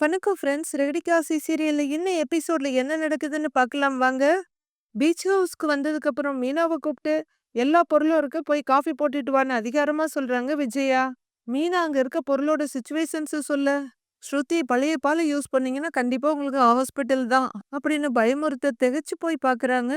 வணக்கம் ஃப்ரெண்ட்ஸ். ரெடிகாசி சீரியல்ல இன்னும் எபிசோட்ல என்ன நடக்குதுன்னு பார்க்கலாம் வாங்க. பீச் ஹவுஸ்க்கு வந்ததுக்கப்புறம் மீனாவ கூப்பிட்டு, எல்லா பொருளும் இருக்கு. போய் காஃபி போட்டுட்டு வான்னு அதிகாரமா சொல்றாங்க விஜயா. மீனா அங்க இருக்க பொருளோட சிச்சுவேஷன்ஸ சொல்ல, ஸ்ருதி பழைய பாலை யூஸ் பண்ணீங்கன்னா கண்டிப்பா உங்களுக்கு ஹாஸ்பிட்டல் தான். அப்படின்னு பயமுறுத்த திகைச்சு போய் பார்க்குறாங்க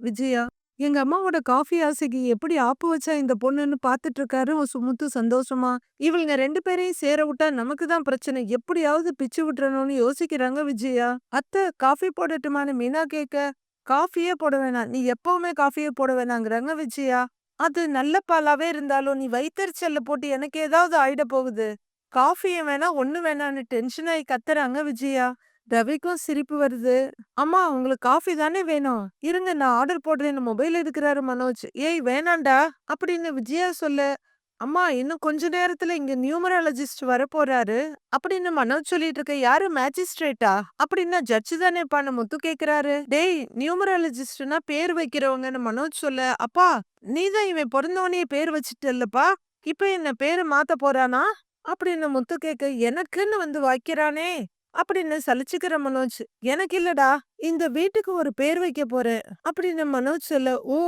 விஜயா. எங்க அம்மாவோட காஃபி ஆசைக்கு எப்படி ஆப்பு வச்சா இந்த பொண்ணுன்னு பாத்துட்டு இருக்காரு சுமுத்து சந்தோஷமா. இவளுங்க ரெண்டு பேரையும் சேர விட்டா நமக்கு தான் பிரச்சனை. எப்படியாவது பிச்சு விட்டுறணும்னு யோசிக்கிறாங்க விஜயா. அத்தை காஃபி போடட்டுமான்னு மீனா கேட்க, காஃபியே போட வேணாம். நீ எப்பவுமே காஃபியே போட வேணாங்கிறாங்க விஜயா. அது நல்ல பாலாவே இருந்தாலும் நீ வைத்தறிச்சல்ல போட்டு எனக்கு ஏதாவது ஆயிட போகுது. காஃபியை வேணா ஒண்ணு வேணான்னு டென்ஷன் ஆகி கத்துறாங்க விஜயா. ரவிக்கும் சிரிப்பு வருது. அம்மா உங்களுக்கு காஃபி தானே வேணும். இருங்க நான் ஆர்டர் போடுறேன்னு மொபைல் எடுக்கிறாரு மனோஜ். ஏய் வேணாண்டா அப்படின்னு விஜயா சொல்ல, அம்மா இன்னும் கொஞ்ச நேரத்துல இங்க நியூமராலஜிஸ்ட் வரப்போறாரு. அப்படின்னு மனோஜ் சொல்லிட்டு இருக்க யாரு மேஜிஸ்ட்ரேட்டா? அப்படின்னா ஜட்ஜு தானேப்பான்னு முத்து கேக்குறாரு. டேய் நியூமராலஜிஸ்ட்னா பேர் வைக்கிறவங்கன்னு மனோஜ் சொல்ல, அப்பா நீதான் இவன் பிறந்தவனே பேர் வச்சிட்டல்லப்பா. இப்ப என்ன பேரு மாத்த போறானா? அப்படின்னு முத்து கேக்க எனக்குன்னு வந்து வைக்கிறானே அப்படின்னு சலிச்சுக்கிற மனோஜ் எனக்கு இல்லடா இந்த வீட்டுக்கு ஒரு பேர் வைக்க போறேன் அப்படின்னு மனோஜ் சொல்ல ஓ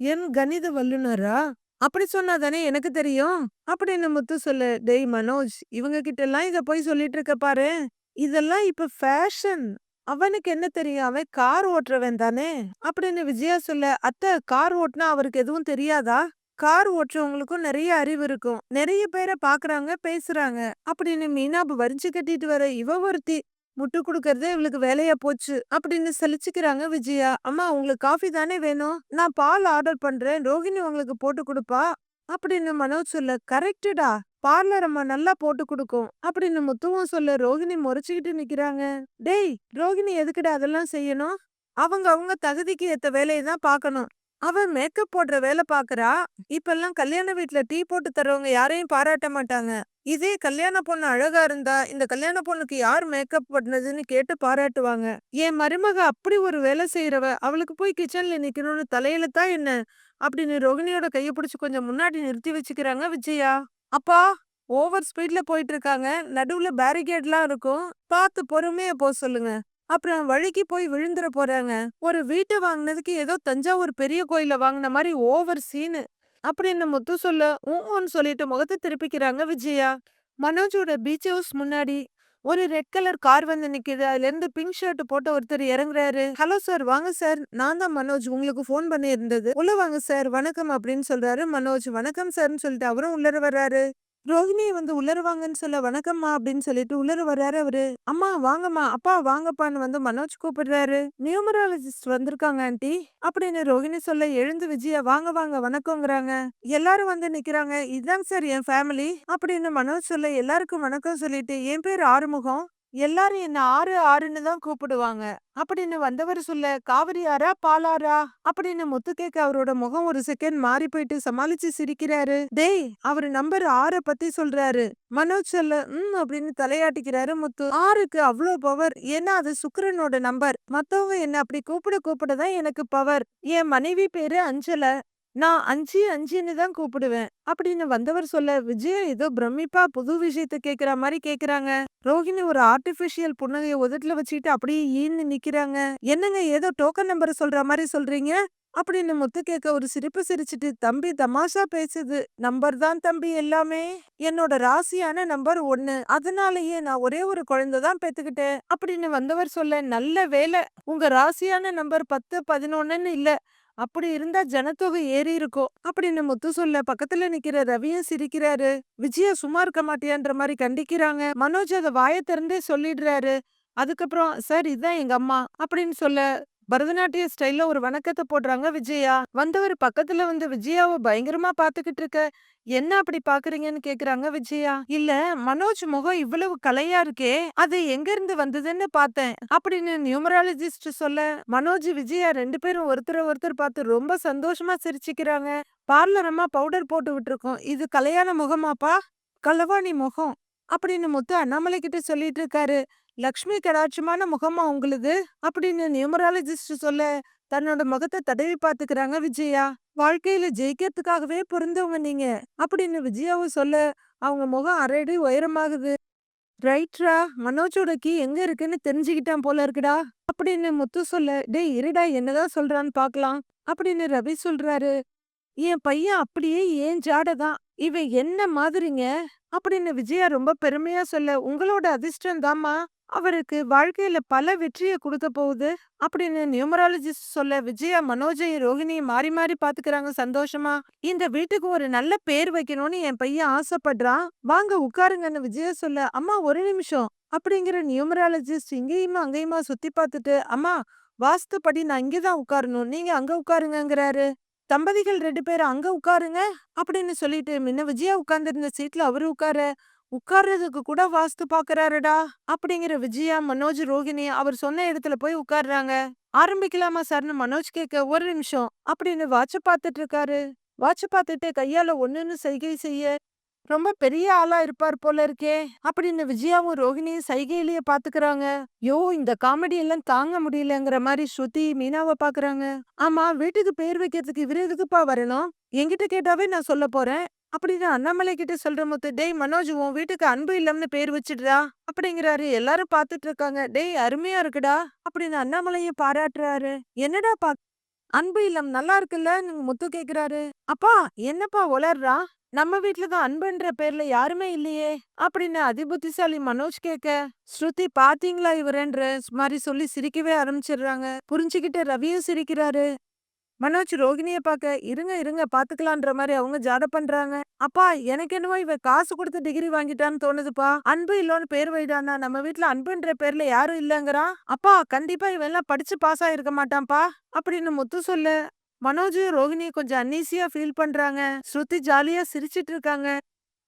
என் கணித வல்லுனரா? அப்படி சொன்னா தானே எனக்கு தெரியும்? அப்படின்னு முத்து சொல்ல டேய் மனோஜ் இவங்க கிட்ட எல்லாம் இத போய் சொல்லிட்டு இருக்க பாரு. இதெல்லாம் இப்ப ஃபேஷன். அவனுக்கு என்ன தெரியும்? அவன் கார் ஓட்டுறவன் தானே? அப்படின்னு விஜயா சொல்ல அத்தை கார் ஓட்டுனா அவருக்கு எதுவும் தெரியாதா? கார் ஓட்டுறவங்களுக்கும் நிறைய அறிவு இருக்கும். நிறைய பேரை பாக்குறாங்க பேசுறாங்க. அப்படின்னு மீனாபு வரிஞ்சு கட்டிட்டு வர இவ ஒருத்தி முட்டு கொடுக்கறதே இவளுக்கு வேலையா போச்சு அப்படின்னு சலிச்சுக்கிறாங்க விஜயா. அம்மா உங்களுக்கு காஃபி தானே வேணும்? நான் பால் ஆர்டர் பண்றேன். ரோகிணி உங்களுக்கு போட்டு கொடுப்பா? அப்படின்னு மனோஜ் சொல்ல கரெக்டுடா பார்லர் அம்மா நல்லா போட்டு கொடுக்கும் அப்படின்னு முத்துவும் சொல்ல ரோகிணி முறைச்சுக்கிட்டு நிக்கிறாங்க. டேய் ரோகிணி எதுக்குடா அதெல்லாம் செய்யணும்? அவங்க அவங்க தகுதிக்கு ஏத்த வேலையை தான் பார்க்கணும். அவ மேக்கப் போடுற வேலை பாக்குறா. இப்பெல்லாம் கல்யாண வீட்டுல டீ போட்டு தர்றவங்க யாரையும் பாராட்ட மாட்டாங்க. இதே கல்யாண பொண்ணு அழகா இருந்தா இந்த கல்யாண பொண்ணுக்கு யார் மேக்கப் பண்ணதுன்னு கேட்டு பாராட்டுவாங்க. என் மருமக அப்படி ஒரு வேலை செய்யறவ அவளுக்கு போய் கிச்சன்ல நிக்கணும்னு தலையில தான் என்ன? அப்படின்னு ரோகிணியோட கைய பிடிச்சி கொஞ்சம் முன்னாடி நிறுத்தி வச்சுக்கிறாங்க விஜயா. அப்பா ஓவர் ஸ்பீட்ல போயிட்டு இருக்காங்க. நடுவுல பேரிகேட்லாம் இருக்கும். பார்த்து பொறுமையா போ சொல்லுங்க. அப்புறம் வழிக்கு போய் விழுந்துற போறாங்க. ஒரு வீட்டை வாங்கினதுக்கு ஏதோ தஞ்சாவூர் பெரிய கோயில வாங்கின மாதிரி ஓவர் சீனு. அப்படின்னு முத்து சொல்ல ஊன்னு சொல்லிட்டு முகத்தை திருப்பிக்கிறாங்க விஜயா. மனோஜோட பீச் ஹவுஸ் முன்னாடி ஒரு ரெட் கலர் கார் வந்து நிக்குது. அதுல இருந்து பிங்க் ஷர்ட் போட்ட ஒருத்தர் இறங்குறாரு. ஹலோ சார் வாங்க சார் நான் தான் மனோஜ். உங்களுக்கு ஃபோன் பண்ணி இருந்தது உள்ள வாங்க சார் வணக்கம் அப்படின்னு சொல்றாரு மனோஜ். வணக்கம் சார்னு சொல்லிட்டு அவரும் உள்ளர வர்றாரு. ரோஹிணியை வந்து உள்ளருவாங்கன்னு சொல்ல வணக்கம்மா அப்படின்னு சொல்லிட்டு உள்ளர வர்றாரு அவரு. அம்மா வாங்கம்மா அப்பா வாங்கப்பான்னு வந்து மனோஜ் கூப்பிடுறாரு. நியூமராலஜிஸ்ட் வந்திருக்காங்க ஆண்டி அப்படின்னு ரோஹிணி சொல்ல எழுந்து விஜயா வாங்க வாங்க வணக்கங்கிறாங்க எல்லாரும் வந்து நிக்கிறாங்க. இதுதாங்க சார் என் ஃபேமிலி அப்படின்னு மனோஜ் சொல்ல எல்லாருக்கும் வணக்கம் சொல்லிட்டு என் பேர் ஆறுமுகம். எல்லாரும் என்ன ஆறு ஆறுன்னு தான் கூப்பிடுவாங்க. அப்படின்னு வந்தவர் சொல்ல காவிரி ஆறா பாலாரா? அப்படின்னு முத்து கேக்க அவரோட முகம் ஒரு செகண்ட் மாறி போயிட்டு சமாளிச்சு சிரிக்கிறாரு. டேய் அவரு நம்பர் ஆற பத்தி சொல்றாரு. மனோஜ் சொல்ல ம் அப்படின்னு தலையாட்டிக்கிறாரு முத்து. ஆறுக்கு அவ்வளோ பவர் ஏன்னா அது சுக்கரனோட நம்பர். மத்தவங்க என்ன அப்படி கூப்பிட கூப்பிட தான் எனக்கு பவர் என் மனைவி பேரு அஞ்சல. நான் அஞ்சு அஞ்சுன்னு தான் கூப்பிடுவேன். அப்படின்னு வந்தவர் சொல்ல விஜயா ஏதோ பிரமிப்பா புது விஷயத்த கேக்குற மாதிரி கேக்குறாங்க ரோஹிணி ஒரு ஆர்டிபிஷியல் புன்னகைய உதட்டுல வச்சுக்கிட்டு அப்படியே ஈன்னு நிக்கிறாங்க. என்னங்க ஏதோ டோக்கன் நம்பர் சொல்ற மாதிரி சொல்றீங்க? அப்படின்னு முத்து கேட்க ஒரு சிரிப்பு சிரிச்சிட்டு தம்பி தமாஷா பேசுது. நம்பர் தான் தம்பி எல்லாமே. என்னோட ராசியான நம்பர் ஒன்னு அதனாலயே நான் ஒரே ஒரு குழந்தை தான் பெத்துக்கிட்டேன். அப்படின்னு வந்தவர் சொல்ல நல்ல வேலை உங்க ராசியான நம்பர் பத்து பதினொன்னுன்னு இல்ல. அப்படி இருந்தா ஜனத்தொகை ஏறி இருக்கும் அப்படின்னு முத்து சொல்ல பக்கத்துல நிக்கிற ரவியும் சிரிக்கிறாரு. விஜயா சும்மா இருக்க மாட்டியான்ற மாதிரி கண்டிக்கிறாங்க. மனோஜ் அத வாய திறந்தே சொல்லிடுறாரு. அதுக்கப்புறம் சார் இதுதான் எங்க அம்மா அப்படின்னு சொல்ல பரதநாட்டிய ஸ்டைல்ல ஒரு வணக்கத்தை போடுறாங்க விஜயா. வந்தவர் பக்கத்துல வந்து விஜயாவை பயங்கரமா பாத்துக்கிட்டு இருக்க என்ன அப்படி பாக்குறீங்கன்னு கேக்குறாங்க விஜயா. இல்ல மனோஜ் முகம் இவ்வளவு கலையா இருக்கே. அது எங்க இருந்து வந்ததுன்னு பார்த்தேன் அப்படின்னு நியூமராலஜிஸ்ட் சொல்ல மனோஜ் விஜயா ரெண்டு பேரும் ஒருத்தர் ஒருத்தர் பார்த்து ரொம்ப சந்தோஷமா சிரிச்சுக்கிறாங்க. பார்லரமா பவுடர் போட்டு விட்டுருக்கோம். இது கலையான முகமாப்பா? கலவாணி முகம். அப்படின்னு முத்து அண்ணாமலை கிட்ட சொல்லிட்டு இருக்காரு லக்ஷ்மி கடாட்சமான முகமா உங்களுது அப்படின்னு நியூமராலஜிஸ்ட் சொல்ல தன்னோட முகத்தை தடவி பாத்துக்கிறாங்க விஜயா. வாழ்க்கையில ஜெயிக்கிறதுக்காகவே பிறந்தவங்க நீங்க. அப்படின்னு விஜயாவும் சொல்ல அவங்க முகம் அரைடி உயரமாகுது. ரைட்ரா? மனோஜோட கீ எங்க இருக்குன்னு தெரிஞ்சுக்கிட்டான் போல இருக்குடா. அப்படின்னு முத்து சொல்ல டேய் இருடா என்னதான் சொல்றான்னு பாக்கலாம் அப்படின்னு ரவி சொல்றாரு. என் பையன் அப்படியே ஏன் ஜாட தான். இவன் என்ன மாதிரிங்க? அப்படின்னு விஜயா ரொம்ப பெருமையா சொல்ல உங்களோட அதிர்ஷ்டம் தாம்மா. அவருக்கு வாழ்க்கையில பல வெற்றியை கொடுக்க போகுது அப்படின்னு நியூமராலஜிஸ்ட் சொல்ல விஜயா மனோஜையும் ரோஹிணியும் மாறி மாறி பாத்துக்கிறாங்க சந்தோஷமா. இந்த வீட்டுக்கு ஒரு நல்ல பேர் வைக்கணும்னு என் பையன் ஆசைப்படுறான். வாங்க உட்காருங்கன்னு விஜயா சொல்ல அம்மா ஒரு நிமிஷம் அப்படிங்கிற நியூமராலஜிஸ்ட் இங்கேயுமா அங்கேயுமா சுத்தி பார்த்துட்டு அம்மா வாஸ்துப்படி நான் இங்கேதான் உட்காரணும். நீங்க அங்க உட்காருங்கிறாரு தம்பதிகள் ரெண்டு பேரும் அங்க உட்காருங்க அப்படின்னு சொல்லிட்டு முன்ன விஜயா உட்கார்ந்திருந்த சீட்ல அவரு உட்கார உட்கார்றதுக்கு கூட வாஸ்து பாக்குறாருடா அப்படிங்கிற விஜயா மனோஜ் ரோகிணி அவர் சொன்ன இடத்துல போய் உட்கார்றாங்க. ஆரம்பிக்கலாமா சார்னு மனோஜ் கேட்க ஒரு நிமிஷம் அப்படின்னு வாட்ச பாத்துட்டு இருக்காரு. வாட்ச பார்த்துட்டு கையால ஒண்ணுன்னு செய்கை செய்ய ரொம்ப பெரிய ஆளா இருப்பார் போல இருக்கே அப்படின்னு விஜயாவும் ரோஹிணியும் சைகையிலேயே பாத்துக்கிறாங்க. யோ இந்த காமெடி எல்லாம் தாங்க முடியலங்கிற மாதிரி ஸ்ருதி மீனாவை பாக்குறாங்க. ஆமா வீட்டுக்கு பேர் வைக்கிறதுக்கு இவரு எதுக்குப்பா வரணும்? என்கிட்ட கேட்டாவே நான் சொல்ல போறேன். அப்படின்னு அண்ணாமலை கிட்ட சொல்ற முத்து டேய் மனோஜ் உன் வீட்டுக்கு அன்பு இல்லம்னு பேர் வச்சிடுறா. அப்படிங்கிறாரு. எல்லாரும் பாத்துட்டு இருக்காங்க டேய் அருமையா இருக்குடா. அப்படின்னு அண்ணாமலையும் பாராட்டுறாரு. என்னடா பா அன்பு இல்லம் நல்லா இருக்குல்ல முத்து கேக்குறாரு. அப்பா என்னப்பா உளர்றா? நம்ம வீட்ல தான் அன்புன்ற பேர்ல யாருமே இல்லையே? அப்படின்னு அதிபுத்திசாலி மனோஜ் கேட்க ஸ்ருதி பாத்தீங்களா இவரன்ற? மாதிரி சொல்லி சிரிக்கவே ஆரம்பிச்சிடுறாங்க. புரிஞ்சுக்கிட்டு ரவியும் சிரிக்கிறாரு. மனோஜ் ரோகிணிய பாக்க இருங்க இருங்க பாத்துக்கலான்ற மாதிரி அவங்க ஜாட பண்றாங்க. அப்பா எனக்கு என்னவோ இவ காசு கொடுத்து டிகிரி வாங்கிட்டான்னு தோணுதுப்பா. அன்பு இல்லோன்னு பேர் வைடானா? நம்ம வீட்டுல அன்புன்ற பேர்ல யாரும் இல்லங்கிறான் அப்பா கண்டிப்பா இவெல்லாம் படிச்சு பாஸ் ஆயிருக்க மாட்டான்ப்பா. அப்படின்னு முத்து சொல்ல மனோஜ் ரோஹிணி கொஞ்சம் அன்னீசியா ஃபீல் பண்றாங்க. ஸ்ருதி ஜாலியா சிரிச்சிட்டு இருக்காங்க.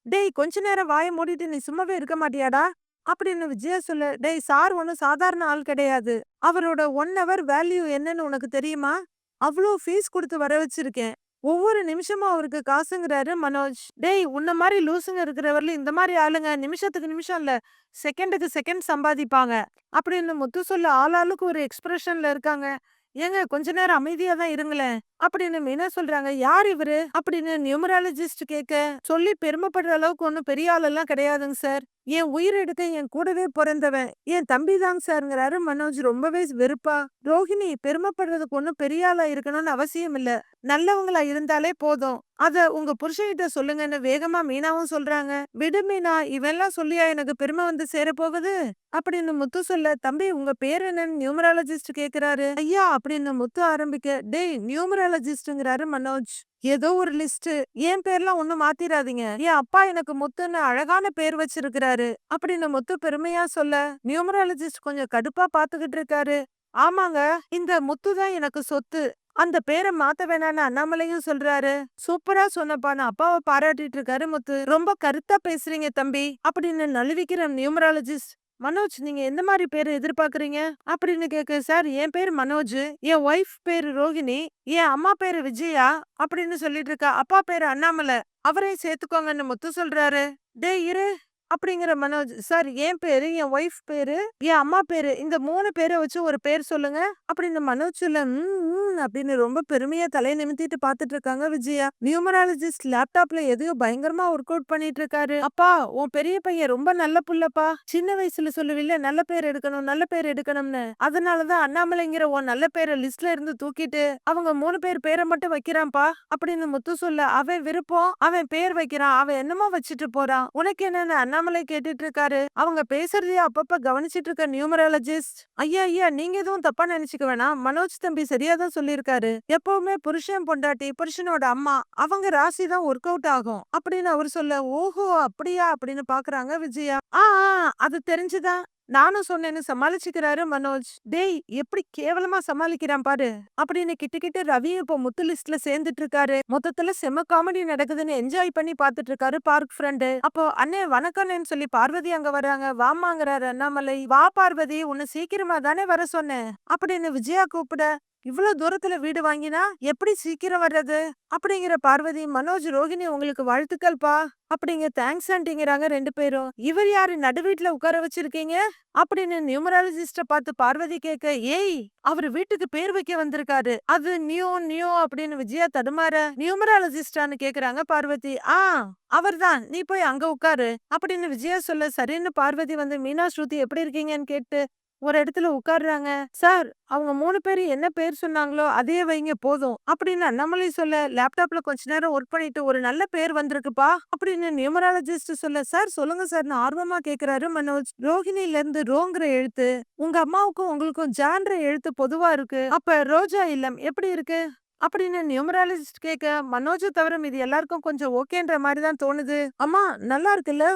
டேய் கொஞ்ச நேரம் வாய மூடிட்டு நீ சும்மாவே இருக்க மாட்டியாடா? அப்படின்னு விஜயா சொல்ல டேய் சார் ஒன்னும் சாதாரண ஆள் கிடையாது. அவரோட ஒன் ஹவர் வேல்யூ என்னன்னு உனக்கு தெரியுமா? அவ்வளோ ஃபீஸ் கொடுத்து வர வச்சிருக்கேன். ஒவ்வொரு நிமிஷமும் அவருக்கு காசுங்கிறாரு மனோஜ். டேய் உன்ன மாதிரி லூசுங்க இருக்கிறவர்ல இந்த மாதிரி ஆளுங்க நிமிஷத்துக்கு நிமிஷம் இல்ல செகண்டுக்கு செகண்ட் சம்பாதிப்பாங்க. அப்படின்னு முத்து சொல்ல ஆளாளுக்கு ஒரு எக்ஸ்பிரஷன்ல இருக்காங்க. ஏங்க கொஞ்ச நேரம் அமைதியா தான் இருங்களேன். அப்படின்னு மீனா சொல்றாங்க? யார் இவரு? அப்படின்னு நியூமராலஜிஸ்ட் கேட்க சொல்லி பெருமைப்படுற அளவுக்கு ஒன்றும் பெரிய ஆளெல்லாம் கிடையாதுங்க சார். என் உயிர் எடுக்க என் கூடவே பிறந்தவன் என் தம்பி தாங்க சார்ங்கிறாரு மனோஜ். ரொம்பவே வெறுப்பா. ரோஹிணி பெருமைப்படுறதுக்கு ஒன்றும் பெரிய ஆளா இருக்கணும்னு அவசியம் இல்ல. நல்லவங்களா இருந்தாலே போதும். அத உங்க புருஷன்கிட்ட சொல்லுங்கன்னு வேகமா மீனாவும் சொல்றாங்க. விடு மீனா இவெல்லாம் சொல்லியா எனக்கு பெருமை வந்து சேர போகுது அப்படின்னு முத்து சொல்ல தம்பி உங்க பேர் என்னன்னு நியூமராலஜிஸ்ட் கேக்குறாரு. ஐயா அப்படின்னு முத்து ஆரம்பிக்க டேய் நியூமராலஜிஸ்ட்ங்கிறாரு மனோஜ். ஏதோ ஒரு லிஸ்ட். என் பேர்லாம் ஒண்ணும் மாத்திராதீங்க. என் அப்பா எனக்கு முத்துன்னு அழகான பேர் வச்சிருக்கிறாரு. அப்படின்னு முத்து பெருமையா சொல்ல நியூமராலஜிஸ்ட் கொஞ்சம் கடுப்பா பாத்துக்கிட்டு இருக்காரு. ஆமாங்க இந்த முத்து தான் எனக்கு சொத்து. அந்த பேரை மாத்த வேணான்னு அண்ணாமலையும் சொல்றாரு. சூப்பரா சொன்னப்பா நான் அப்பாவை பாராட்டிட்டு இருக்காரு முத்து. ரொம்ப கருத்தா பேசுறீங்க தம்பி அப்படின்னு நழுவிக்கிற நியூமராலஜிஸ்ட். மனோஜ் நீங்க எந்த மாதிரி பேரு எதிர்பார்க்கறீங்க? அப்படின்னு கேக்கு சார் என் பேரு மனோஜ் என் ஒய்ஃப் பேரு ரோகிணி என் அம்மா பேரு விஜயா அப்படின்னு சொல்லிட்டு இருக்கா. அப்பா பேரு அண்ணாமலை. அவரையும் சேர்த்துக்கோங்கன்னு முத்து சொல்றாரு. டே இரு. அப்படிங்கிற மனோஜ் சார் என் பேரு என் ஒய்ஃப் பேரு என் அம்மா பேரு இந்த மூணு பேரை வச்சு ஒரு பேர் சொல்லுங்க அப்படின்னு மனோஜ் சொல்ல "ம், ம்" அப்படின்னு ரொம்ப பெருமையா தலையை நிமித்திட்டு பாத்துட்டு இருக்காங்க விஜயா. நியூமராலஜிஸ்ட் லேப்டாப்ல எதையோ பயங்கரமா ஒர்க் அவுட் பண்ணிட்டு இருக்காரு. அப்பா உன் பெரிய பையன் ரொம்ப நல்ல புள்ளப்பா. சின்ன வயசுல சொல்லுவில்ல நல்ல பேர் எடுக்கணும் நல்ல பேர் எடுக்கணும்னு. அதனாலதான் அண்ணாமலைங்கிற உன் நல்ல பேரை லிஸ்ட்ல இருந்து தூக்கிட்டு அவங்க மூணு பேர் பேரை மட்டும் வைக்கிறான்ப்பா அப்படின்னு முத்து சொல்ல அவன் விருப்பம் அவன் பேர் வைக்கிறான் அவன் என்னமோ வச்சுட்டு போறான். உனக்கு என்னன்னு அண்ணாமலை கேட்டுட்டு இருக்காரு அவங்க பேசுறதையே அப்பப்ப கவனிச்சிட்டு இருக்க நியூமராலஜிஸ்ட். ஐயா ஐயா நீங்க எதுவும் தப்பா நினைச்சுக்க வேணாம். மனோஜ் தம்பி சரியாதான் சொல்லியிருக்காரு. எப்பவுமே புருஷன் பொண்டாட்டி புருஷனோட அம்மா அவங்க ராசி தான் ஒர்க் அவுட் ஆகும். அப்படின்னு அவர் சொல்ல ஓஹோ அப்படியா? அப்படின்னு பாக்குறாங்க விஜயா. ஆ, அது தெரிஞ்சுதான் நானும் சொன்னேன்னு சமாளிச்சுக்கிறாரு மனோஜ். டேய் எப்படி கேவலமா சமாளிக்கிறான் பாரு அப்படின்னு கிட்ட கிட்ட ரவியும் இப்போ முத்து லிஸ்ட்ல சேர்ந்துட்டு இருக்காரு மொத்தத்துல செம காமெடி நடக்குதுன்னு என்ஜாய் பண்ணி பாத்துட்டு இருக்காரு பார்க் ஃப்ரெண்டு. அப்போ அண்ணே வணக்கம்னு சொல்லி பார்வதி அங்க வராங்க. வாமாங்கிறாரு அண்ணாமலை. வா பார்வதி உன்னை சீக்கிரமா தானே வர சொன்னேன் அப்படின்னு விஜயா கூப்பிட இவ்வளவு தூரத்துல வீடு வாங்கினா எப்படி சீக்கிரம் வர்றது? அப்படிங்கிற பார்வதி மனோஜ் ரோகிணி உங்களுக்கு வாழ்த்துக்கள்ப்பா. அப்படிங்க தேங்க்ஸ் ஆண்டிங்கிறாங்க ரெண்டு பேரும். இவர் யாரு? நடு வீட்டுல உட்கார வச்சிருக்கீங்க? அப்படின்னு நியூமராலஜிஸ்ட பார்த்து பார்வதி கேட்க ஏய் அவர் வீட்டுக்கு பேர் வைக்க வந்திருக்காரு. அது நியூ நியூ அப்படின்னு விஜயா தடுமாற நியூமராலஜிஸ்டான்னு கேக்குறாங்க பார்வதி. ஆ அவர்தான். நீ போய் அங்க உட்காரு. அப்படின்னு விஜயா சொல்ல சரின்னு பார்வதி வந்து மீனா ஸ்ருதி எப்படி இருக்கீங்கன்னு கேட்டு ஒரு இடத்துல உட்கார்றாங்க சார் அவங்க மூணு பேரும் என்ன பேர் சொன்னாங்களோ அதே வைங்க போதும். அப்படின்னு நம்மளே சொல்ல லேப்டாப்ல கொஞ்ச நேரம் ஒர்க் பண்ணிட்டு ஒரு நல்ல பேர் வந்திருக்குப்பா அப்படின்னு நியூமராலஜிஸ்ட் சொல்ல சார் சொல்லுங்க சார்னு ஆர்வமா கேக்குறாரு மனோஜ். ரோஹிணில இருந்து ரோங்கிற எழுத்து உங்க அம்மாவுக்கும் உங்களுக்கும் ஜான்ற எழுத்து பொதுவா இருக்கு. அப்ப ரோஜா இல்லம் எப்படி இருக்கு? அப்படின்னு நியூமராலஜிஸ்ட் கேட்க மனோஜ தவிர இது எல்லாருக்கும் கொஞ்சம் ஓகேன்ற மாதிரி தான் தோணுது. அம்மா நல்லா இருக்குல்ல?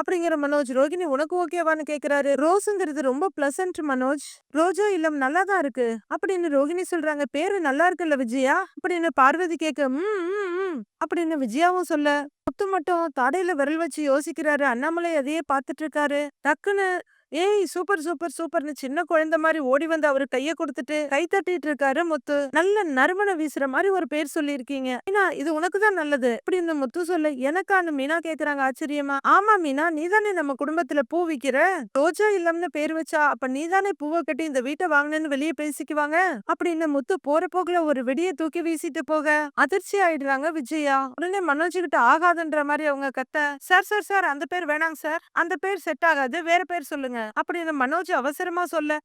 அப்படிங்கிற மனோஜ் ரோகிணி உனக்கு ஓகேவான்னு கேக்குறாரு. ரோஸுங்கிறது ரொம்ப பிளசன்ட் மனோஜ். ரோஜோ இல்லம் நல்லா தான் இருக்கு. அப்படின்னு ரோகிணி சொல்றாங்க. பேரு நல்லா இருக்குல்ல விஜயா? அப்படின்னு பார்வதி கேட்க ம் அப்படின்னு விஜயாவும் சொல்ல முத்து மட்டும் தாடையில விரல் வச்சு யோசிக்கிறாரு. அண்ணாமலை அதையே பார்த்துட்டு இருக்காரு. டக்குன்னு ஏய் சூப்பர் சூப்பர் சூப்பர்னு சின்ன குழந்தை மாதிரி ஓடி வந்து அவரு கைய கொடுத்துட்டு கை தட்டிட்டு இருக்காரு முத்து. நல்ல நறுமணம் வீசுற மாதிரி ஒரு பேர் சொல்லியிருக்கீங்க. மீனா இது உனக்கு தான் நல்லது. அப்படின்னு முத்து சொல்ல. எனக்கான்னு மீனா கேக்குறாங்க ஆச்சரியமா. ஆமா மீனா நீதானே நம்ம குடும்பத்துல பூ விக்கிற? ரோஜா இல்லம்னு பேர் வச்சா அப்ப நீதானே பூவை கட்டி இந்த வீட்டை வாங்கினேன்னு வெளியே பேசிக்குவாங்க? அப்படின்னு முத்து போற போக்குல ஒரு வெடியை தூக்கி வீசிட்டு போக. அதிர்ச்சி ஆயிடுறாங்க விஜயா. உடனே மனோஜ் கிட்ட ஆகாதுன்ற மாதிரி அவங்க கத்த. சார் சார் சார் அந்த பேர் வேணாங்க சார். அந்த பேர் செட் ஆகாது. வேற பேர் சொல்லுங்க. அப்படின்னு மனோஜ் அவசரமா சொல்ல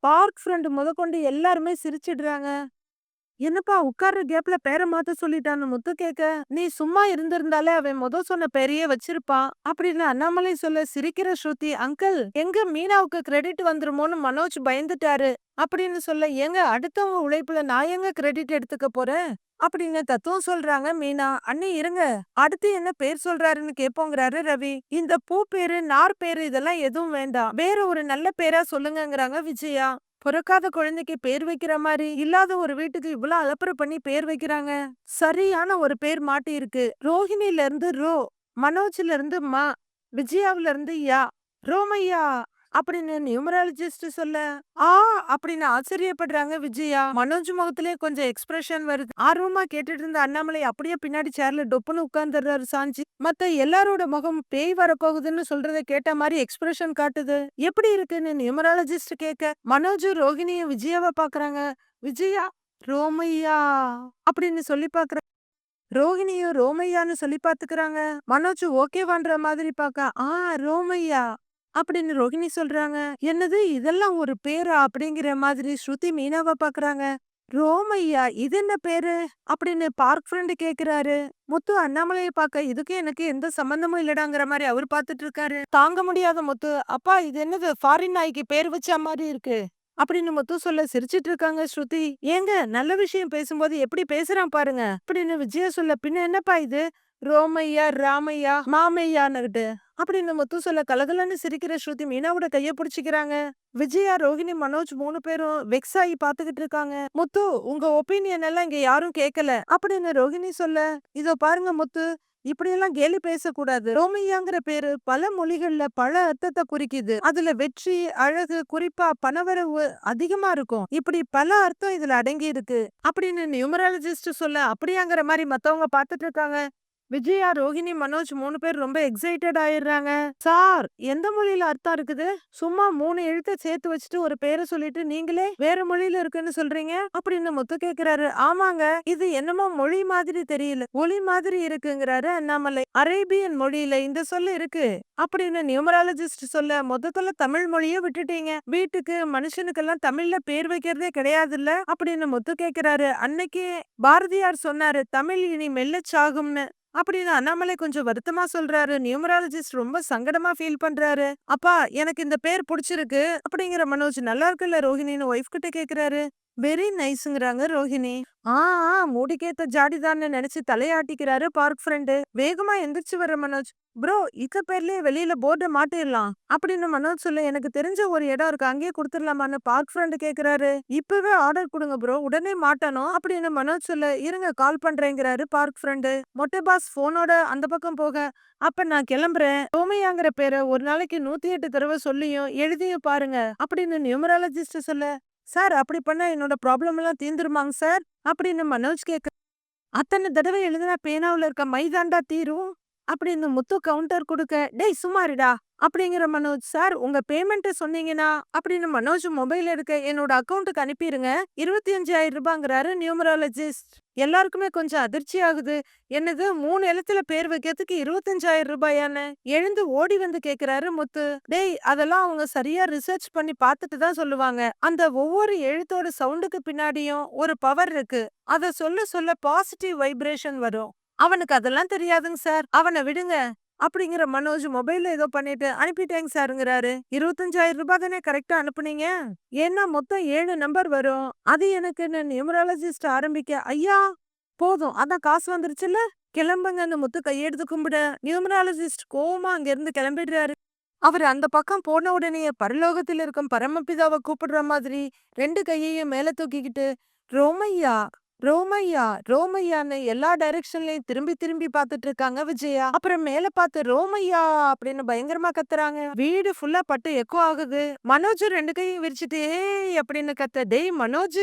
பார்க் ஃப்ரெண்ட் முதற்கொண்டு எல்லாருமே சிரிச்சிடுறாங்க. என்னப்பா உட்கார்ற கேப்ல பேரை மாத்த சொல்லிட்டான்னு முத்து கேட்க நீ சும்மா இருந்திருந்தாலே அவன் முத சொன்ன பேரையே வச்சிருப்பான் அப்படின்னு அண்ணாமலை சொல்ல சிரிக்கிற ஸ்ருதி அங்கிள் எங்க மீனாவுக்கு கிரெடிட் வந்துருமோன்னு மனோஜ் பயந்துட்டாரு அப்படின்னு சொல்ல ஏங்க அடுத்தவங்க உழைப்புல நான் எங்க கிரெடிட் எடுத்துக்க போறேன்? அப்படின்னு தத்துவம் சொல்றாங்க மீனா. அண்ணி இருங்க. அடுத்து என்ன பேர் சொல்றாருன்னு கேப்போங்கிறாரு ரவி. இந்த பூ பேரு நார் பேரு இதெல்லாம் எதுவும் வேண்டாம். வேற ஒரு நல்ல பேரா சொல்லுங்கங்கறாங்க விஜயா. பிறக்காத குழந்தைக்கு பேர் வைக்கிற மாதிரி இல்லாத ஒரு வீட்டுக்கு இவ்வளவு அலப்பற பண்ணி பேர் வைக்கிறாங்க. சரியான ஒரு பேர் மாட்டி இருக்கு. ரோஹிணில இருந்து ரோ மனோஜ்ல இருந்து மா விஜயாவில இருந்து யா ரோமையா அப்படின்னு நியூமராலஜிஸ்ட் சொல்ல? ஆ அப்படின்னு ஆச்சரியப்படுறாங்க விஜயா. மனோஜ் முகத்திலே கொஞ்சம் எக்ஸ்பிரஷன் வருது. ஆர்வமா கேட்டுட்டு இருந்த அண்ணாமலை அப்படியே பின்னாடி சேர்ல டொப்புன்னு உட்கார்ந்துடுறாரு சாஞ்சி. மத்த எல்லாரோட முகம் பேய் வரப்போகுதுன்னு சொல்றத கேட்ட மாதிரி எக்ஸ்பிரஷன் காட்டுது. எப்படி இருக்குன்னு நியூமராலஜிஸ்ட் கேட்க மனோஜ் ரோஹிணிய விஜயாவை பாக்குறாங்க. விஜயா ரோமையா அப்படின்னு சொல்லி பாக்குற ரோகிணியும் ரோமையான்னு சொல்லி பாத்துக்கிறாங்க. மனோஜ் ஓகேவான்ற மாதிரி பாக்க ஆ ரோமையா அப்படின்னு ரோஹிணி சொல்றாங்க. என்னது இதெல்லாம் ஒரு பேரா? அப்படிங்கிற மாதிரி ஸ்ருதி மீனாவை பாக்குறாங்க. ரோமையா இது என்ன பேரு? அப்படின்னு பார்க் ஃப்ரெண்டு கேக்குறாரு. முத்து அண்ணாமலையை பார்க்க இதுக்கு எனக்கு எந்த சம்பந்தமும் இல்லடாங்கிற மாதிரி அவர் பார்த்துட்டு இருக்காரு தாங்க முடியாத முத்து. அப்பா இது என்னது? ஃபாரின் நாய்க்கு பேர் வச்ச மாதிரி இருக்கு. அப்படின்னு முத்து சொல்ல சிரிச்சிட்டு இருக்காங்க ஸ்ருதி. ஏங்க நல்ல விஷயம் பேசும்போது எப்படி பேசுறான் பாருங்க. அப்படின்னு விஜயா சொல்ல பின்ன என்னப்பா இது? ரோமையா ராமையா மாமையான்னுகிட்டு. அப்படின்னு முத்து சொல்ல கலகலன்னு சிரிக்கிற ஸ்ருதி மீனாவோட கைய பிடிச்சிக்கிறாங்க. விஜயா ரோஹிணி மனோஜ் மூணு பேரும் வெக்ஸ் ஆகி பாத்துக்கிட்டு இருக்காங்க. முத்து உங்க ஒப்பீனியன் எல்லாம் இங்க யாரும் கேட்கல அப்படின்னு ரோஹிணி சொல்ல இதோ பாருங்க முத்து இப்படியெல்லாம் கேலி பேசக்கூடாது. ரோமையாங்கிற பேரு பல மொழிகள்ல பல அர்த்தத்தை குறிக்குது. அதுல வெற்றி அழகு குறிப்பா பணவரவு அதிகமா இருக்கும். இப்படி பல அர்த்தம் இதுல அடங்கி இருக்கு அப்படின்னு நியூமராலஜிஸ்ட் சொல்ல அப்படியாங்கிற மாதிரி மத்தவங்க பாத்துட்டு இருக்காங்க. விஜயா ரோஹிணி மனோஜ் மூணு பேர் ரொம்ப எக்ஸைட்டட் ஆயிடுறாங்க. சார் எந்த மொழியில அர்த்தம் இருக்குது? சும்மா மூணு எழுத்த சேர்த்து வச்சுட்டு ஒரு பேரை சொல்லிட்டு நீங்களே வேற மொழியில இருக்குன்னு சொல்றீங்க? அப்படின்னு முத்து கேக்குறாரு. ஆமாங்க இது என்னமோ மொழி மாதிரி தெரியல. ஒளி மாதிரி இருக்குங்கிறாரு அண்ணாமலை. அரேபியன் மொழியில இந்த சொல்லு இருக்கு அப்படின்னு நியூமராலஜிஸ்ட் சொல்ல மொத்தத்துல தமிழ் மொழியை விட்டுட்டீங்க. வீட்டுக்கு மனுஷனுக்கெல்லாம் தமிழ்ல பேர் வைக்கிறதே கிடையாதுல்ல? அப்படின்னு முத்து கேக்குறாரு. அன்னைக்கு பாரதியார் சொன்னாரு தமிழ் இனி மெல்லச்சாகும்னு அப்படின்னு அண்ணாமலை கொஞ்சம் வருத்தமா சொல்றாரு. நியூமராலஜிஸ்ட் ரொம்ப சங்கடமா ஃபீல் பண்றாரு. அப்பா எனக்கு இந்த பேர் பிடிச்சிருக்கு அப்படிங்கிற மனோஜ் நல்லா இருக்குல்ல ரோஹிணின்னு ஒய்ஃப் கிட்ட கேக்குறாரு. வெரி நைஸ்ங்கிறாங்க ரோஹிணி. ஆ ஆ மூடிக்கேத்த ஜாடிதான்னு நினைச்சு தலையாட்டிக்கிறாரு பார்க் ஃப்ரெண்டு. வேகமா எந்திரிச்சு வர மனோஜ். ப்ரோ இக்க பேர்லயே வெளியில போர்டை மாட்டிடலாம் அப்படின்னு மனோஜ் சொல்ல எனக்கு தெரிஞ்ச ஒரு இடம் இருக்கு. அங்கேயே கொடுத்துடலாமான்னு பார்க் ஃப்ரெண்டு கேக்குறாரு. இப்பவே ஆர்டர் கொடுங்க ப்ரோ. உடனே மாட்டணும். அப்படின்னு மனோஜ் சொல்ல இருங்க கால் பண்றேங்கிறாரு பார்க் ஃப்ரெண்டு. மொட்டை பாஸ் போனோட அந்த பக்கம் போக. அப்ப நான் கிளம்புறேன். சோமையாங்கிற பேரை ஒரு நாளைக்கு நூத்தி எட்டு தடவை சொல்லியும் எழுதியும் பாருங்க. அப்படின்னு நியூமராலஜிஸ்ட் சொல்ல சார் அப்படி பண்ணா என்னோட ப்ராப்ளம் எல்லாம் தீந்துருமாங்க சார்? அப்படின்னு மனோஜ் கேட்க அத்தனை தடவை எழுதுனா பேனாவுல இருக்க மைதாண்டா தீரும்? அப்படின்னு முத்து கவுண்டர் கொடுக்க டேய் சுமாரிடா அப்படிங்கிற மனோஜ் சார் உங்க பேமெண்ட் சொன்னீங்கன்னா அப்படின்னு மனோஜ் மொபைல் எடுக்க என்னோட அக்கௌண்ட்டுக்கு அனுப்பிடுங்க இருபத்தி அஞ்சாயிரம் ரூபாங்கிறாரு நியூமராலஜிஸ்ட் எல்லாருக்குமே கொஞ்சம் அதிர்ச்சி ஆகுது. என்னது மூணு எழுத்துல பேர் வைக்கிறதுக்கு இருபத்தஞ்சாயிரம் ரூபாயான்னு எழுந்து ஓடி வந்து கேக்குறாரு முத்து. டேய் அதெல்லாம் அவங்க சரியா ரிசர்ச் பண்ணி பார்த்துட்டு தான் சொல்லுவாங்க. அந்த ஒவ்வொரு எழுத்தோட சவுண்டுக்கு பின்னாடியும் ஒரு பவர் இருக்கு. அத சொல்ல சொல்ல பாசிட்டிவ் வைப்ரேஷன் வரும். அவனுக்கு அதெல்லாம் தெரியாதுங்க சார். அவனை விடுங்க அப்படிங்கிற மனோஜ் மொபைல்ல ஏதோ பண்ணிட்டு அனுப்பிட்டேங்க சாருங்கிறாரு. இருபத்தஞ்சாயிரம் ரூபாய் தானே கரெக்டா அனுப்புனீங்க? ஏன்னா மொத்தம் ஏழு நம்பர் வரும். அது எனக்கு நியூமராலஜிஸ்ட் ஆரம்பிக்க ஐயா போதும். அதான் காசு வந்துருச்சுல்ல? கிளம்புங்கன்னு முத்து கையெடுத்து கும்பிட. நியூமராலஜிஸ்ட் கோவமா அங்க இருந்து கிளம்பிடுறாரு. அவர் அந்த பக்கம் போன உடனே பரலோகத்தில் இருக்கும் பரமபிதாவை கூப்பிடுற மாதிரி ரெண்டு கையையும் மேல தூக்கிக்கிட்டு ரோமையா ரோமையா ரோமையான்னு எல்லா டைரக்ஷன்லயும் திரும்பி திரும்பி பார்த்துட்டு இருக்காங்க விஜயா. அப்புறம் மேல பார்த்து ரோமையா அப்படின்னு பயங்கரமா கத்துறாங்க. வீடு ஃபுல்லா பட்டு எக்கோ ஆகுது. மனோஜ் ரெண்டு கையும் விரிச்சிட்டு அப்படின்னு கத்த டேய் மனோஜ்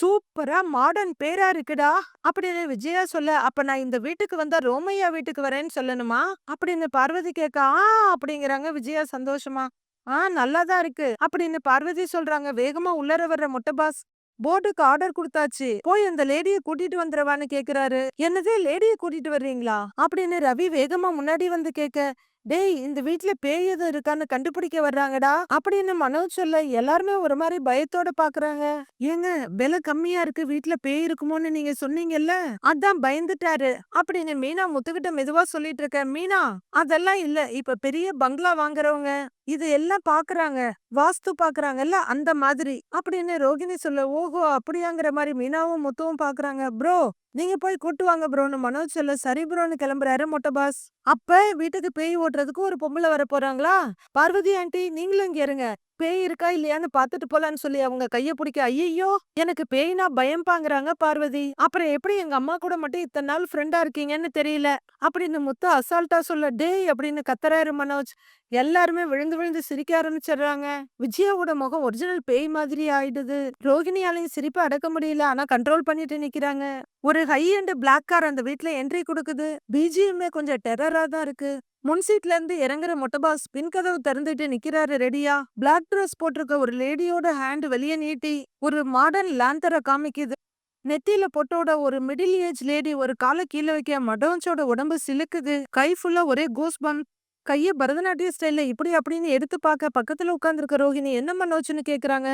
சூப்பரா மாடர்ன் பேரா இருக்குடா அப்படின்னு விஜயா சொல்ல அப்ப நான் இந்த வீட்டுக்கு வந்தா ரோமையா வீட்டுக்கு வரேன்னு சொல்லணுமா? அப்படின்னு பார்வதி கேட்க ஆ அப்படிங்கிறாங்க விஜயா சந்தோஷமா. ஆ நல்லாதான் இருக்கு அப்படின்னு பார்வதி சொல்றாங்க. வேகமா உள்ளர வர்ற முட்டை பாஸ் போர்டுக்கு ஆர்டர் கொடுத்தாச்சு. போய் அந்த லேடிய கூட்டிட்டு வந்துடவான்னு கேக்குறாரு. என்னது லேடிய கூட்டிட்டு வர்றீங்களா? அப்படின்னு ரவி வேகமா முன்னாடி வந்து கேட்க டேய் இந்த வீட்ல பேய் எதுவும் இருக்கான்னு கண்டுபிடிக்க வர்றாங்கடா அப்படின்னு மனோஜ் சொல்ல எல்லாருமே ஒரு மாதிரி பயத்தோட பாக்குறாங்க. ஏங்க விலை கம்மியா இருக்கு வீட்ல பேய் இருக்குமோன்னு நீங்க சொன்னீங்கல்ல? அதான் பயந்துட்டாரு அப்படின்னு மீனா முத்துக்கிட்ட மெதுவா சொல்லிட்டு இருக்க மீனா அதெல்லாம் இல்ல. இப்ப பெரிய பங்களா வாங்குறவங்க இது எல்லாம் பாக்குறாங்க. வாஸ்து பாக்குறாங்கல்ல அந்த மாதிரி அப்படின்னு ரோகிணி சொல்ல ஓஹோ அப்படியாங்கிற மாதிரி மீனாவும் முத்துவும் பாக்குறாங்க. ப்ரோ நீங்க போய் கூட்டு வாங்க ப்ரோன்னு மனோஜ் சொல்ல சரி ப்ரோன்னு கிளம்புறாரு மொட்டை பாஸ். அப்ப வீட்டுக்கு பேய் ஓட்டு பண்றதுக்கு ஒரு பொம்பளை வர போறாங்களா? பார்வதி ஆண்டி நீங்களும் இங்க இருங்க. பேய் இருக்கா இல்லையான்னு பாத்துட்டு போலான்னு சொல்லி அவங்க கைய பிடிக்க ஐயோ எனக்கு பேய்னா பயம் பாங்குறாங்க பார்வதி. அப்புறம் எப்படி எங்க அம்மா கூட மட்டும் இத்தனை நாள் ஃப்ரெண்டா இருக்கீங்கன்னு தெரியல? அப்படின்னு முத்து அசால்ட்டா சொல்ல டேய் அப்படின்னு கத்தராயிரு மனோஜ். எல்லாருமே விழுந்து விழுந்து சிரிக்க ஆரம்பிச்சிடுறாங்க. விஜயாவோட முகம் ஒரிஜினல் பேய் மாதிரி ஆயிடுது. ரோகிணியாலையும் சிரிப்பு அடக்க முடியல ஆனா கண்ட்ரோல் பண்ணிட்டு நிக்கிறாங்க. ஒரு ஹை அண்ட் பிளாக் கார் அந்த வீட்டுல என்ட்ரி கொடுக்குது. பிஜிஎம்ஏ கொஞ்சம் டெரரா தான் இருக்கு. முன் சீட்ல இருந்து இறங்குற மொட்டபாஸ் பின் கதவு திறந்துட்டு நிக்கிறாரு ரெடியா? பிளாக் ட்ரெஸ் போட்டிருக்க ஒரு லேடியோட ஹேண்ட் வெளியே நீட்டி ஒரு மாடர்ன் லேந்தரை காமிக்குது. நெத்தியில பொட்டோட ஒரு மிடில் ஏஜ் லேடி ஒரு காலை கீழே வைக்க மடோன்ஸோட உடம்பு சிலுக்குது. கை ஃபுல்லா ஒரே கோஸ் பம் கைய பரதநாட்டிய ஸ்டைல்ல இப்படி அப்படின்னு எடுத்து பார்க்க பக்கத்துல உட்காந்துருக்க ரோஹிணி என்ன பண்ணோச்சுன்னு கேக்குறாங்க.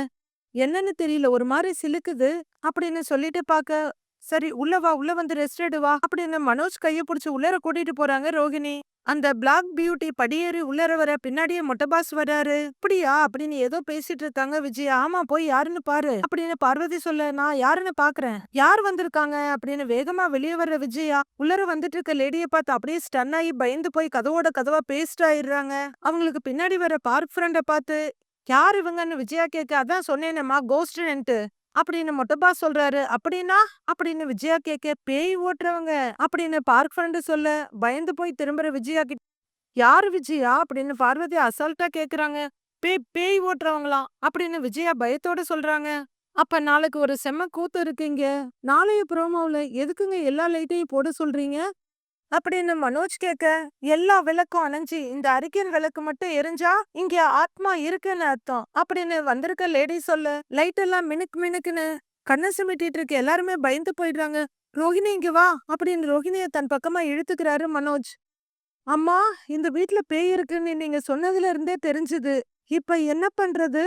என்னன்னு தெரியல ஒரு மாதிரி சிலுக்குது அப்படின்னு சொல்லிட்டு பார்க்க சரி உள்ள வா உள்ள வந்து ரெஸ்ட் எடு வா அப்படின்னு மனோஜ் கைய புடிச்சு உள்ளர கூட்டிட்டு போறாங்க ரோகிணி அந்த பிளாக் பியூட்டி படியேறி உள்ளர வர பின்னாடியே மொட்டை பாஸ் வராரு. அப்படியா அப்படின்னு ஏதோ பேசிட்டு இருக்காங்க விஜய். ஆமா போய் யாருன்னு பாரு அப்படின்னு பார்வதி சொல்ல நான் யாருன்னு பாக்குறேன். யார் வந்திருக்காங்க? அப்படின்னு வேகமா வெளியே வர்ற விஜயா உள்ளர வந்துட்டு இருக்க லேடிய பார்த்து அப்படியே ஸ்டன் ஆகி பயந்து போய் கதவோட கதவா பேஸ்ட் ஆயிடுறாங்க. அவங்களுக்கு பின்னாடி வர பார்க் ஃப்ரெண்ட பார்த்து யார் இவங்கன்னு? விஜயா கேட்க அதான் சொன்னேனேம்மா கோஸ்டன்ட்டு அப்படின்னு மொட்டப்பா சொல்றாரு. அப்படின்னா அப்படின்னு விஜயா கேட்க பேய் ஓட்டுறவங்க அப்படின்னு பார்க் ஃப்ரெண்டு சொல்ல பயந்து போய் திரும்புற விஜயா கிட்ட யாரு விஜயா? அப்படின்னு பார்வதி அசால்ட்டா கேக்குறாங்க. பேய் பேய் ஓட்டுறவங்களாம் அப்படின்னு விஜயா பயத்தோட சொல்றாங்க. அப்ப நாளைக்கு ஒரு செம்ம கூத்து இருக்குங்க. நாளைய ப்ரோமோவில் எதுக்குங்க எல்லா லைட்டையும் போட சொல்றீங்க? அப்படின்னு மனோஜ் கேட்க எல்லா விளக்கும் அணைஞ்சு இந்த அறிக்கையின் விளக்கு மட்டும் எரிஞ்சா இங்க ஆத்மா இருக்குன்னு அர்த்தம். அப்படின்னு வந்திருக்க லேடி சொல்லு லைட் எல்லாம் மினுக்கு மினுக்குன்னு கண்ணை சிமிட்டிட்டு இருக்கு எல்லாருமே பயந்து போயிடுறாங்க. ரோஹிணி இங்க வா அப்படின்னு ரோஹிணிய தன் பக்கமா இழுத்துக்கிறாரு மனோஜ். அம்மா இந்த வீட்ல பேய் இருக்குன்னு நீங்க சொன்னதுல இருந்தே தெரிஞ்சுது. இப்ப என்ன பண்றது?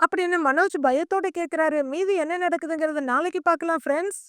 அப்படின்னு மனோஜ் பயத்தோட கேக்குறாரு மீதி என்ன நடக்குதுங்கறத நாளைக்கு பார்க்கலாம் ஃப்ரெண்ட்ஸ்